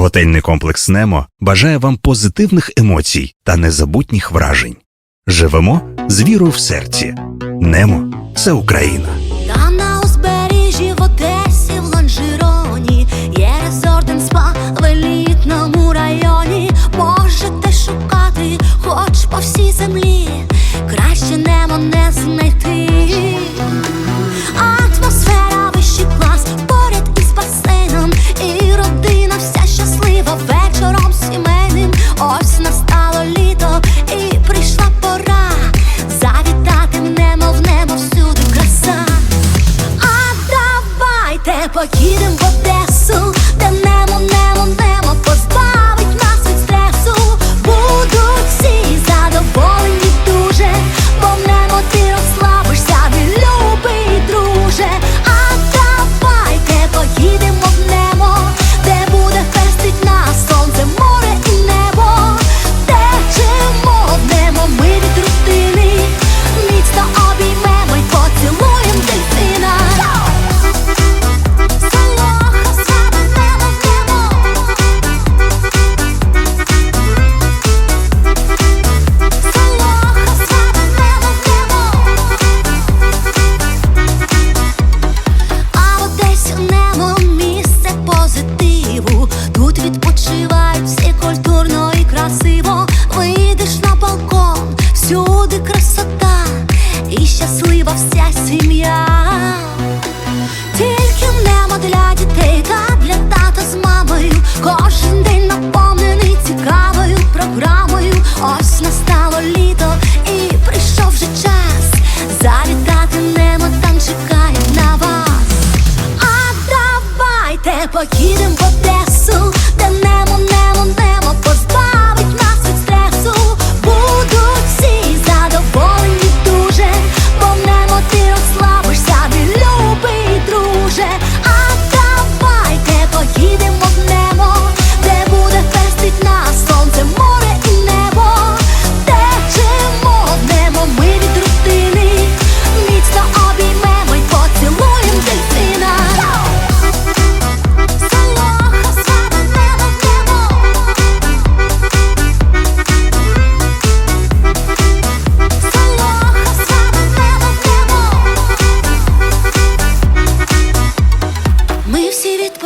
Готельний комплекс Немо бажає вам позитивних емоцій та незабутніх вражень. Живемо з вірою в серці. Немо це Україна. Там на узбережжі в Одесі, в Лонжероні є резорден спа в елітному районі. Можете шукати, хоч по всій землі. 뭐 아빠 기른 것때. 뭐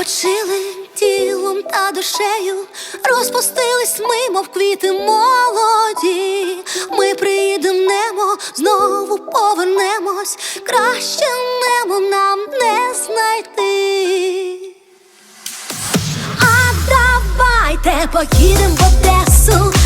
відпочили тілом та душею, розпустились ми, мов квіти молоді, ми приїдем знову повернемось, краще немо нам не знайти. А давайте поїдемо в Одесу.